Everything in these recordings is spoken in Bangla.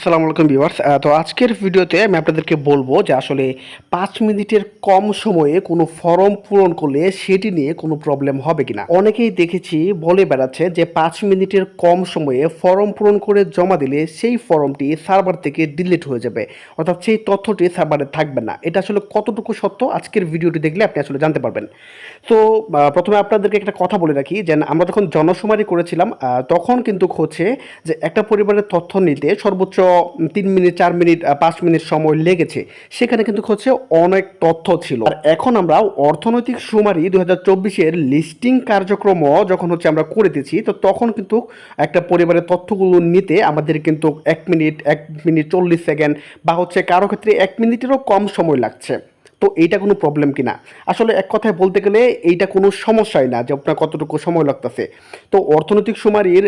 আসসালামু আলাইকুম ভিউয়ার্স। তো আজকের ভিডিওতে আমি আপনাদেরকে বলব যে আসলে পাঁচ মিনিটের কম সময়ে কোনো ফর্ম পূরণ করলে সেটি নিয়ে কোনো প্রবলেম হবে কিনা। অনেকেই দেখেছি বলে বেড়াচ্ছে যে পাঁচ মিনিটের কম সময়ে ফর্ম পূরণ করে জমা দিলে সেই ফর্মটি সার্ভার থেকে ডিলিট হয়ে যাবে, অর্থাৎ সেই তথ্যটি সার্ভারে থাকবে না। এটা আসলে কতটুকু সত্য আজকের ভিডিওটি দেখলে আপনি আসলে জানতে পারবেন। তো প্রথমে আপনাদেরকে একটা কথা বলে রাখি যে আমরা যখন জনশুমারি করেছিলাম তখন কিন্তু হচ্ছে যে একটা পরিবারের তথ্য নিতে সর্বোচ্চ তিন মিনিট, চার মিনিট পাঁচ মিনিট সময় লেগেছে। সেখানে কিন্তু হচ্ছে অনেক তথ্য ছিল। আর এখন আমরা অর্থনৈতিক সুমারি দু হাজার চব্বিশের লিস্টিং কার্যক্রম যখন হচ্ছে আমরা করে দিচ্ছি তো তখন কিন্তু একটা পরিবারের তথ্যগুলো নিতে আমাদের কিন্তু এক মিনিট এক মিনিট চল্লিশ সেকেন্ড বা হচ্ছে কারও ক্ষেত্রে এক মিনিটেরও কম সময় লাগছে। তো এইটা কোনো প্রবলেম কিনা? আসলে এক কথায় বলতে গেলে এইটা কোনো সমস্যাই না যে আপনার কতটুকু সময় লাগতেছে। তো অর্থনৈতিক সুমারির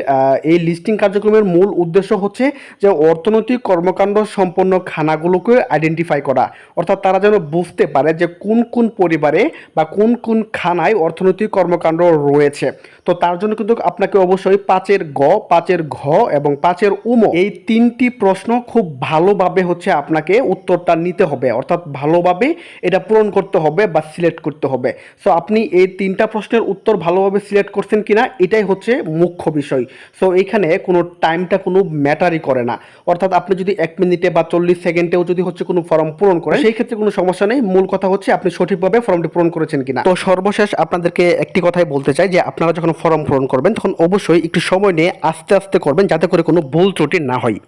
এই লিস্টিং কার্যক্রমের মূল উদ্দেশ্য হচ্ছে যে অর্থনৈতিক কর্মকাণ্ড সম্পন্ন খানাগুলোকে আইডেন্টিফাই করা। অর্থাৎ তারা যেন বুঝতে পারে যে কোন কোন পরিবারে বা কোন কোন খানায় অর্থনৈতিক কর্মকাণ্ড রয়েছে। তো তার জন্য কিন্তু আপনাকে অবশ্যই পাঁচের গ, পাঁচের ঘ এবং পাঁচের উম এই তিনটি প্রশ্ন খুব ভালোভাবে হচ্ছে আপনাকে উত্তরটা নিতে হবে। অর্থাৎ ভালোভাবে এটা পূরণ করতে হবে বা সিলেক্ট করতে হবে। সো আপনি এই তিনটা প্রশ্নের উত্তর ভালোভাবে সিলেক্ট করছেন কিনা, এটাই হচ্ছে মুখ্য বিষয়। সো এইখানে কোনো টাইমটা কোনো ম্যাটারই করে না। অর্থাৎ আপনি যদি এক মিনিটে বা চল্লিশ সেকেন্ডেও যদি হচ্ছে কোনো ফর্ম পূরণ করেন, সেই ক্ষেত্রে কোনো সমস্যা নেই। মূল কথা হচ্ছে আপনি সঠিকভাবে ফর্মটি পূরণ করেছেন কিনা। তো সর্বশেষ আপনাদেরকে একটি কথাই বলতে চাই যে, আপনারা যখন ফর্ম পূরণ করবেন, তখন অবশ্যই একটু সময় নিয়ে আস্তে আস্তে করবেন, যাতে করে কোনো ভুল ত্রুটি না হয়।